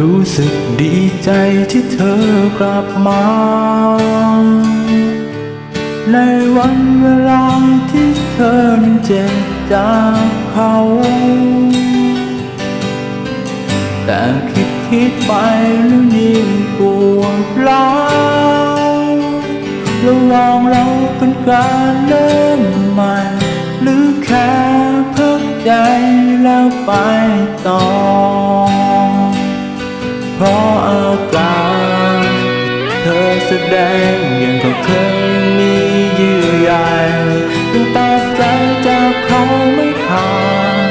รู้สึกดีใจที่เธอกลับมา ในวันเวลาที่เธอนั้นเจ็บจากเขา แต่คิดคิดไปแล้วยิ่งปวดร้าวระว่างเราเป็นการเริ่มใหม่ หรือแค่เพิกใจแล้วไปต่อ เธอแสดงอย่างกับเธอมีเยื่อใยยังตัดใจจากเขาไม่ขาด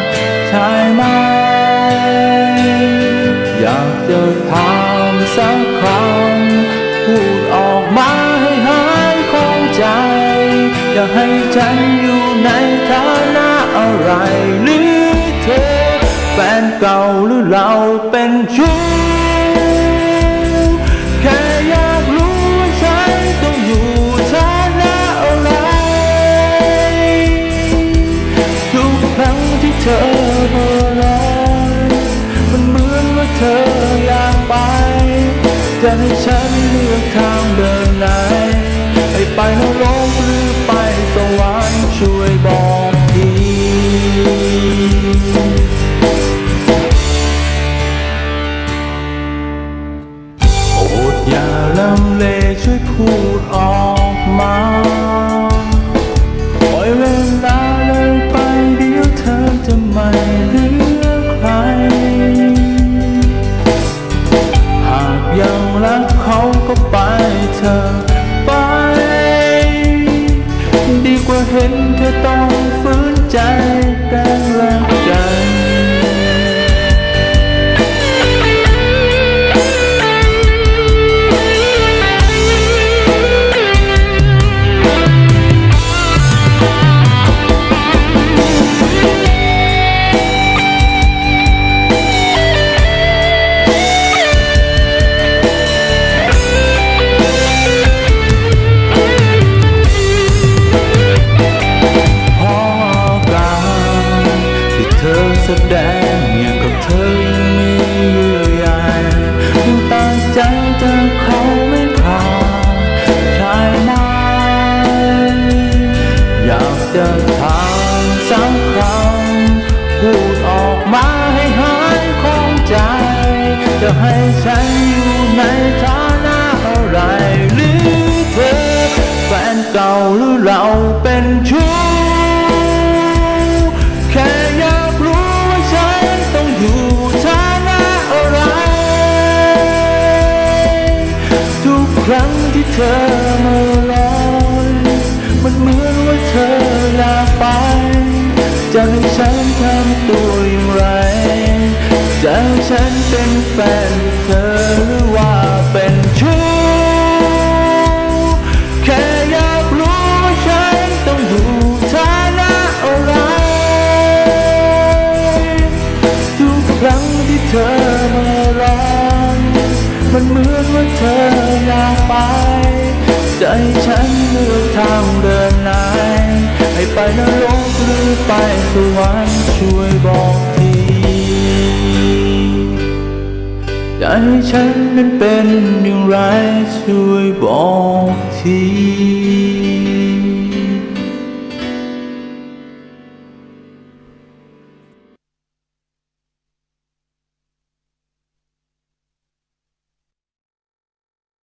ใช่ไหม อยากจะถามสักคำพูดออกมาให้หายของใจ อยากให้ฉันอยู่ในฐานะอะไรหรือเธอแฟนเก่าหรือเราเป็นชู้ ทางเดินไหนให้ไปนรกหรือไปสวรรค์ช่วยบอก ก็ไปเธอไป ดีกว่าเห็นเธอต้อง เธอแสดงอย่างกับเธอยังมีเยื่อใยตั้งใจจะเขาไม่ขาดใช่ไหมอยากจะถามสักคำพูดออกมาให้หายของใจ จะให้ฉันอยู่ในฐานะอะไรหรือเธอแฟนเก่าหรือเราเป็นชู้ เหมือนว่าเธออยาไป จะให้ฉันทำตัวอย่างไร จะให้ฉันเป็นแฟนเธอหรือว่าเป็นชู้แค่อยากรู้ว่าฉันต้องอยู่ฐานะอะไร ทุกครั้งที่เธอมาร้องมันเหมือนว่าเธออยากไป ใจฉันเลือกทางเดิน ไหน ให้ไปนรกหรือไปสวรรค์ช่วยบอกทีใจฉันนั้นเป็นอย่างไรช่วยบอกที